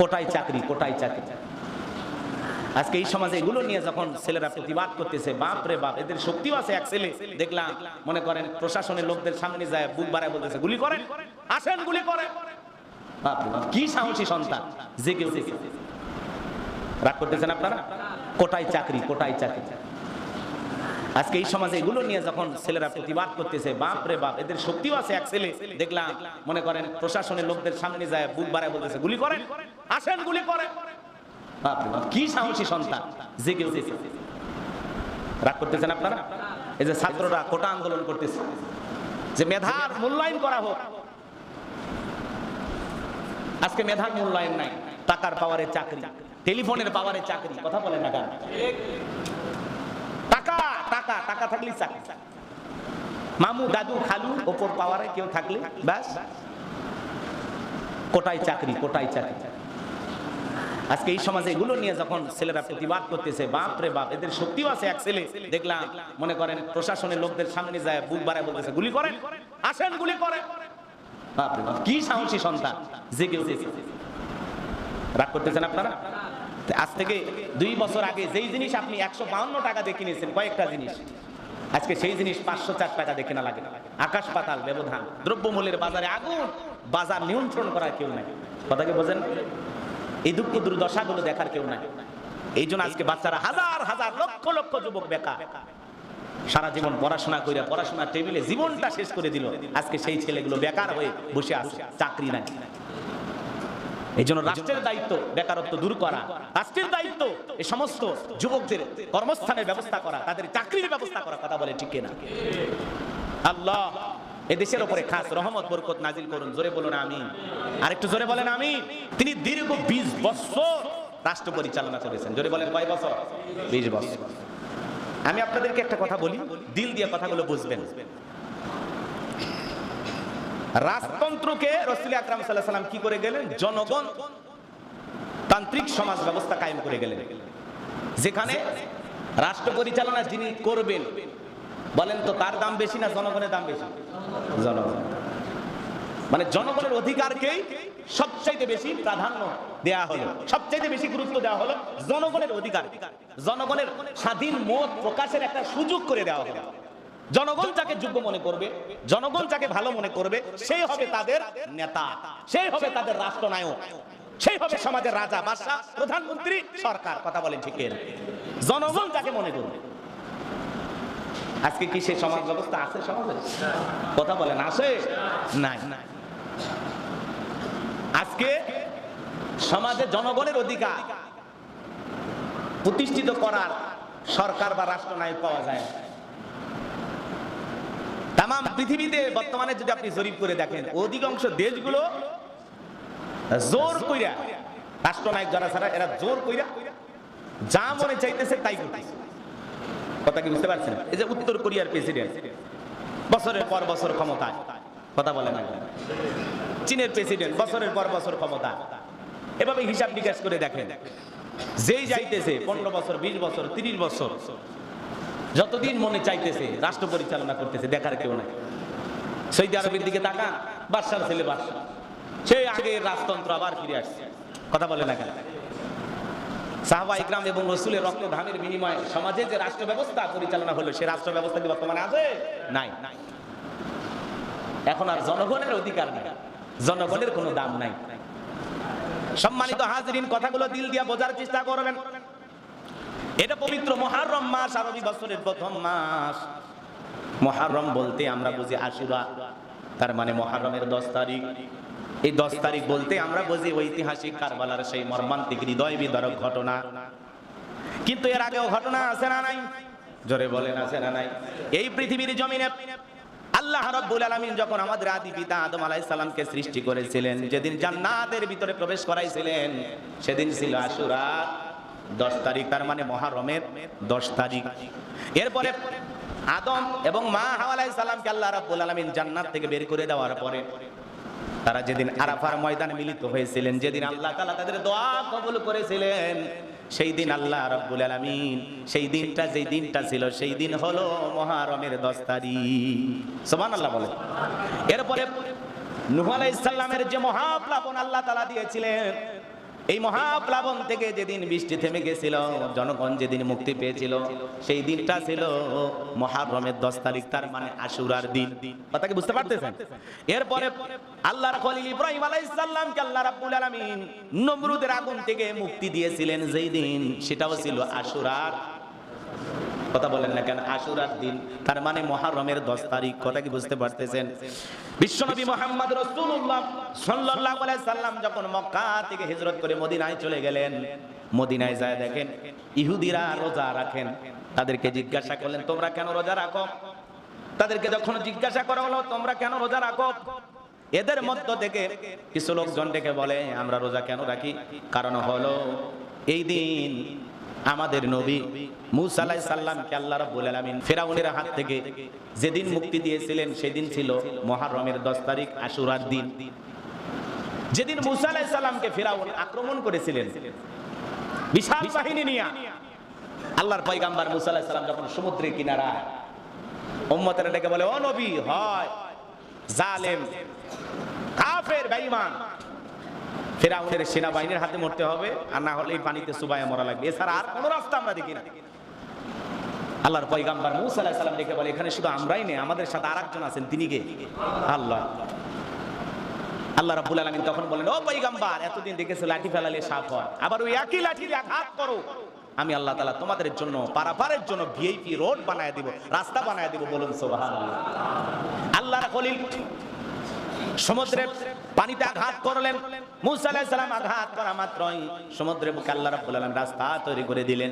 কোটায় চাকরি কোটাই চাকরি। আজকে এই সমাজে এগুলো নিয়ে যখন ছেলেরা প্রতিবাদ করতেছে, বাপ রে বাপ, এদের শক্তিও আছে এক ছেলে। দেখলাম, মনে করেন, প্রশাসনের লোকদের সামনে যায়, বুক বাড়ায় বলতেছে, গুলি করেন, আসেন, গুলি করেন। কি সাহসী সন্তান, জেগে উঠেছে রাগ করতেছেন আপনারা? কোটাই চাকরি, কোটায় চাকরি। আজকে এই সমাজে এগুলো নিয়ে যখন ছেলেরা প্রতিবাদ করতেছে বাপ রে বাপ এদের শক্তিও আছে এক ছেলে। দেখলাম মনে করেন প্রশাসনের লোকদের সামনে যায় বুক বাড়ায় বলতেছে গুলি করেন আসেন গুলি করেন। বাপ রে বাপ, কি সাহসী সন্তান জেগে উঠেছে। রাগ করতেছেন আপনারা? এই যে ছাত্ররা কোটা আন্দোলন করতেছে যে মেধার মূল্যায়ন করা হোক। আজকে মেধার মূল্যায়ন নাই টাকার পাওয়ারে চাকরি টেলিফোনের পাওয়ারে চাকরি কথা বলেন না কেন? টাকা থাকলেই চাকরি। মামু, দাদু, খালু, ওপর পাওয়ারে কেউ থাকলে ব্যাস। কোটায় চাকরি কোটায় চাকরি। আজকে এই সমাজে এগুলো নিয়ে যখন ছেলেরা প্রতিবাদ করতেছে, বাপ রে বাপ, এদের শক্তিও আছে এক ছেলে। দেখলাম, মনে করেন, প্রশাসনের লোকদের সামনে যায়, বুক বাড়ায় বলতেছে, গুলি করেন, আসেন, গুলি করে বাপ রে বাপ, কি সাহসী সন্তান জেগে উঠেছে রাগ করতেছেন আপনারা? আজ থেকে দুই বছর আগে যেই জিনিস আপনি একশো টাকা দিয়ে কিনেছেন, কয়েকটা জিনিস। আজকে সেই জিনিস পাঁচশো চার টাকা দেখে না লাগে। আকাশ পাতাল, ব্যবধান। দ্রব্যমূল্যের বাজারে আগুন, বাজার নিয়ন্ত্রণ করার কেউ নাই। কথাকে বোঝেন? এই দুঃখ দুর্দশাগুলো দেখার কেউ নাই। এই জন্য আজকে বাচ্চারা হাজার হাজার, লক্ষ লক্ষ যুবক বেকার। সারা জীবন পড়াশোনা করে পড়াশোনার টেবিলে জীবনটা শেষ করে দিল। আজকে সেই ছেলেগুলো বেকার হয়ে বসে আছে, চাকরি নাই। এই জন্য রাষ্ট্রের দায়িত্ব বেকারত্ব দূর করা, রাষ্ট্রের দায়িত্ব এই সমস্ত যুবকদের কর্মস্থানের ব্যবস্থা করা, তাদের চাকরির ব্যবস্থা করা কথা বলে, ঠিক না আল্লাহ এ দেশের উপরে খাস রহমত, বরকত নাজিল করুন, জোরে বলুন আমি আরেকটু জোরে বলেন আমি তিনি দীর্ঘ বিশ বছর রাষ্ট্র পরিচালনা করেছেন। জোরে বলেন কয় বছর? বিশ বছর। আমি আপনাদেরকে একটা কথা বলি, দিল দিয়ে কথাগুলো বুঝবেন। রাজতন্ত্রকে রসুল আকরাম সাল্লাহ সাল্লাম কি করে গেলেন? জনগণ তান্ত্রিক সমাজ ব্যবস্থা কায়েম করে গেলেন। যেখানে রাষ্ট্র পরিচালনা যিনি করবেন, বলেন তো তার দাম বেশি না জনগণের দাম বেশি? জনগণ। মানে জনগণের অধিকারকেই সবচাইতে বেশি প্রাধান্য দেয়া হলো, সবচাইতে বেশি গুরুত্ব দেওয়া হলো জনগণের অধিকার। জনগণের স্বাধীন মত প্রকাশের একটা সুযোগ করে দেওয়া হলো। জনগণ যাকে যোগ্য মনে করবে, জনগণ যাকে ভালো মনে করবে, সেই হবে তাদের নেতা, সেই হবে তাদের রাষ্ট্রনায়ক, সেই হবে সমাজের রাজা, বাদশাহ, প্রধানমন্ত্রী, সরকার, কথা বলেন ঠিক জনগণ যাকে মনে করবে। আজকে কি সেই সমাজ ব্যবস্থা আছে সমাজে? কথা বলেন, আছে? নাই। আজকে সমাজে জনগণের অধিকার প্রতিষ্ঠিত করার সরকার বা রাষ্ট্রনায়ক পাওয়া যায় না। তাম পৃথিবীতে বর্তমানে যদি আপনি জরিপ করে দেখেন, অধিকাংশ দেশগুলো জোর কইরা, রাষ্ট্রনায়ক যারা ছাড়া এরা জোর কইরা যা মনে চাইতেছে তাই করতেছে। কথা কি বুঝতে পারছেন? এই যে উত্তর কোরিয়ার প্রেসিডেন্ট, বছরের পর বছর ক্ষমতায় কথা বলে না চীনের প্রেসিডেন্ট, বছরের পর বছর ক্ষমতা। এভাবে হিসাব নিকাশ করে দেখেন, যেই যাইতেছে, পনেরো বছর, বিশ বছর, তিরিশ বছর যতদিন মনে চাইতেছে, রাষ্ট্র পরিচালনা করতেছে, দেখার কেউ নাই। সৌদি আরবের দিকে তাকান, বাদশার ছেলে বাদশাহ। সেই আগে রাজতন্ত্র আবার ফিরে আসছে। কথা বলে না কেন? সাহবা ইকরাম এবং রসুলের রক্ত ধামের বিনিময়ে সমাজে যে রাষ্ট্র ব্যবস্থা পরিচালনা হলো, সে রাষ্ট্র ব্যবস্থা কি বর্তমানে আছে? নাই। এখন আর জনগণের অধিকার নেই। জনগণের কোনো দাম নাই। সম্মানিত হাজরিন, কথাগুলো দিল দিয়া বোঝার চেষ্টা করবেন। এটা পবিত্র মহারম মাস আরবি বছরের প্রথম মাস। মহারম বলতে আমরা বুঝি আশুরা, তার মানে মহারমের দশ তারিখ। এই দশ তারিখ বলতে আমরা বুঝি ঐতিহাসিক কারবালার সেই মর্মান্তিক হৃদয় বিদারক ঘটনা। কিন্তু এর আগেও ঘটনা আছে না নাই? জোরে বলেন, আছে না নাই? এই পৃথিবীর জমিনে আল্লাহ রাব্বুল আলামিন যখন আমাদের আদি পিতা আদম আলাইহিস সালামকে সৃষ্টি করেছিলেন, যেদিন জান্নাতের ভিতরে প্রবেশ করাইছিলেন, সেদিন ছিল আশুরা। দশ তারিখ, তার মানে মহারমের দশ তারিখ। এরপরে আদম এবং মা হাওয়া আলাইহিস সালামকে আল্লাহ রাব্বুল আলামিন জান্নাত থেকে বের করে দেওয়ার পরে তারা যেদিন আরাফার ময়দানে মিলিত হয়েছিলেন, যেদিন আল্লাহ তাআলা তাদের দোয়া কবুল করেছিলেন, সেই দিন আল্লাহ রাব্বুল আলামিন, সেই দিনটা যেই দিনটা ছিল, সেই দিন হলো মহারমের দশ তারিখ। সুবহানাল্লাহ বলে এরপরে নূহ আলাইহিস সালামের যে মহাপ্লাবন আল্লাহ তাআলা দিয়েছিলেন এই মহাপ্লাবন থেকে যেদিন বৃষ্টি থেমে গেছিল, জনগণ যেদিন মুক্তি পেয়েছিল, সেই দিনটা ছিল মহাপ্রমের দশ তারিখ, তার মানে আশুরার দিন। কথা কি বুঝতে পারতেছেন? এরপরে আল্লাহর খলিল ইব্রাহিম আলাইহিস আল্লাহ রাব্বুল আলামিন নমরুদের আগুন থেকে মুক্তি দিয়েছিলেন যেই দিন, সেটাও ছিল আশুরার কথা বলেন না কেন? আশুরার দিন, তার মানে মহারমের দশ তারিখ, কথা কি বুঝতে পারতেছেন? বিশ্বনবী মোহাম্মদ রসুল্লাহ আলাইহি সাল্লাম যখন মক্কা থেকে হিজরত করে মদিনায় চলে গেলেন, মদিনায় যায় দেখেন, ইহুদিরা রোজা রাখেন। তাদেরকে জিজ্ঞাসা করলেন, তোমরা কেন রোজা রাখো? তাদেরকে যখন জিজ্ঞাসা করা হলো, তোমরা কেন রোজা রাখো? এদের মধ্য থেকে কিছু লোকজন ডেকে বলে, আমরা রোজা কেন রাখি? কারণ হলো, এই দিন আমাদের নবী মুসা আলাইহিস সাল্লামকে আল্লাহ রাব্বুল আলামিন ফেরাউনের হাত থেকে যেদিন মুক্তি দিয়েছিলেন সেদিন ছিল মুহররমের 10 তারিখ আশুরার দিন। যেদিন মুসা আলাইহিস সাল্লামকে ফেরাউন আক্রমণ করেছিলেন, বিশাল বাহিনী নিয়ে আল্লাহর পয়গাম্বার মুসা আলাইহিস সালাম যখন সমুদ্রের কিনারা উম্মতেরা ডেকে বলে, ও নবী, হয়, জালেম, কাফের, বেঈমান ফেরাউনের সেনাবাহিনীর হাতে মরতে হবে, আর না হলে এই পানিতে সুবাইয়া মরা লাগবে। এছাড়া আর কোনো রাস্তা আমরা দেখি না। আল্লাহর পয়গাম্বার মুসা আলাইহিস সালাম ডেকে বলে, এখানে শুধু আমরাই নেই, আমাদের সাথে আরেকজন আছেন, তিনি কে? আল্লাহ। আল্লাহ রাব্বুল আলামিন তখন বলেন, ও পয়গাম্বার, এতদিন দেখেছ লাঠি ফেলালে সাপ হয়। আবার ওই একই লাঠি দিয়ে আঘাত করো। আমি আল্লাহ তাআলা তোমাদের জন্য, পারাপারের জন্য ভিআইপি রোড বানায় দিব, রাস্তা বানায় দিব বলুন, সুবহানাল্লাহ। আল্লাহর খলিল সমুদ্রে পানিতে আঘাত করলেন। মুসা আলাইহিস সালাম আঘাত করা মাত্রই সমুদ্রে বুকে আল্লাহ রাস্তা তৈরি করে দিলেন।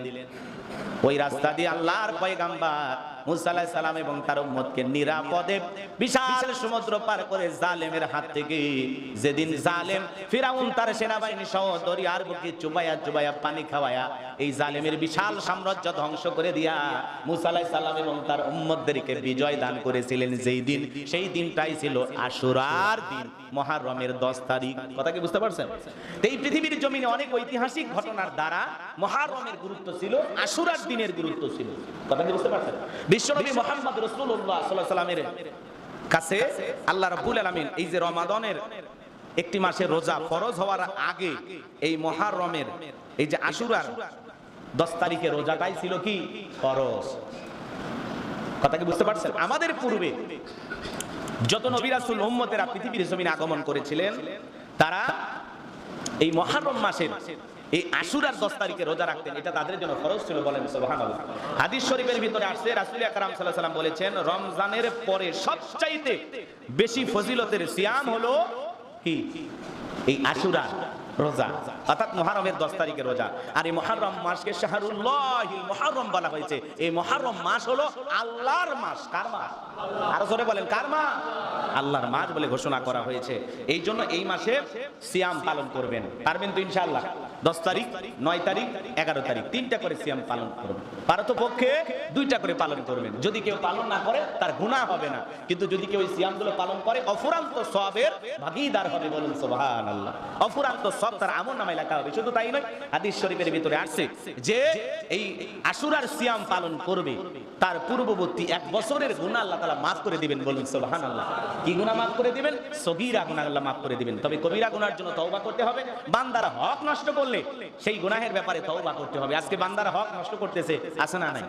ওই রাস্তা দিয়ে আল্লাহর পয়গাম্বার মুসা আলাইহিস সালাম এবং তার উম্মতকে নিরাপদে বিশাল সমুদ্র পার করে জালেমের হাত থেকে যেদিন জালেম ফিরাউন তার সেনাবাহিনী সহ দরিয়ার বুকে চুবাইয়া চুবাইয়া পানি খাওয়ায়া এই জালেমের বিশাল সাম্রাজ্য ধ্বংস করে দিয়া মুসা আলাইহিস সালাম এবং তার উম্মতদেরকে বিজয় দান করেছিলেন যেই দিন। সেই দিনটাই ছিল আশুরার দিন মহারমের দশ তারিখ। কথা কি বুঝতে পারছেন? এই পৃথিবীর জমিনে অনেক ঐতিহাসিক ঘটনার দ্বারা মহারমের গুরুত্ব ছিল আশুরার দিনের গুরুত্ব ছিল। কথা বুঝতে পারছেন? বিশ্বনবী মোহাম্মদ রসুল্লাহ সাল্লাহ সাল্লামের কাছে আল্লাহ রাব্বুল আলামিন এই যে রমাদানের একটি মাসের রোজা ফরজ হওয়ার আগে এই মহারমের এই যে আশুরার দশ তারিখে রোজাটাই ছিল কি? ফরজ। কথা কি বুঝতে পারছেন? আমাদের পূর্বে যত নবী রাসূল উম্মতেরা পৃথিবীর জমিনে আগমন করেছিলেন তারা এই মহারম মাসের এই আশুরার দশ তারিখে রোজা রাখতেন, এটা তাদের জন্য ফরজ ছিল বলেন সুবহানাল্লাহ। হাদিস শরীফের ভিতরে আসছে, রাসূল আকরাম সাল্লাম বলেছেন, রমজানের পরে সবচাইতে বেশি ফজিলতের সিয়াম হলো কি? এই আশুরা রোজা, অর্থাৎ মহারমের দশ তারিখে রোজা। আর এই মহারম মাসকে মহারম বলা হয়েছে। এই মহারম মাস হলো আল্লাহর মাস, কার মাস? বলেন, কার মাস? আল্লাহর মাস বলে ঘোষণা করা হয়েছে। এই জন্য এই মাসে সিয়াম পালন করবেন। পারবেন তো ইনশাআল্লাহ? দশ তারিখ, নয় তারিখ, এগারো তারিখ। তিনটা করে সিয়াম পালন করবেন পক্ষে দুইটা করে পালন করবেন। যদি কেউ পালন না করে, তার গুনাহ হবে না। কিন্তু যদি কেউ সিয়ামগুলো পালন করে, অফুরান্ত সবের ভাগিদার হবে বলুন সুবহান আল্লাহ অফুরান্ত সব তার আমল নামায় লেখা হবে। শুধু তাই নয়, হাদিস শরীফের ভিতরে আসছে যে এই আশুরার সিয়াম পালন করবে। তার পূর্ববর্তী এক বছরের গুনাহ আল্লাহ তাআলা মাফ করে দিবেন বলুন সুবহান আল্লাহ কি গুনাহ মাফ করে দিবেন? সগীরা গুনাহ আল্লাহ মাফ করে দিবেন। তবে কবিরা গুনার জন্য তওবা করতে হবে। বান্দার হক নষ্ট করলে সেই গুনাহের ব্যাপারে তওবা করতে হবে। আজকে বান্দার হক নষ্ট করতেছে, আছে না নাই?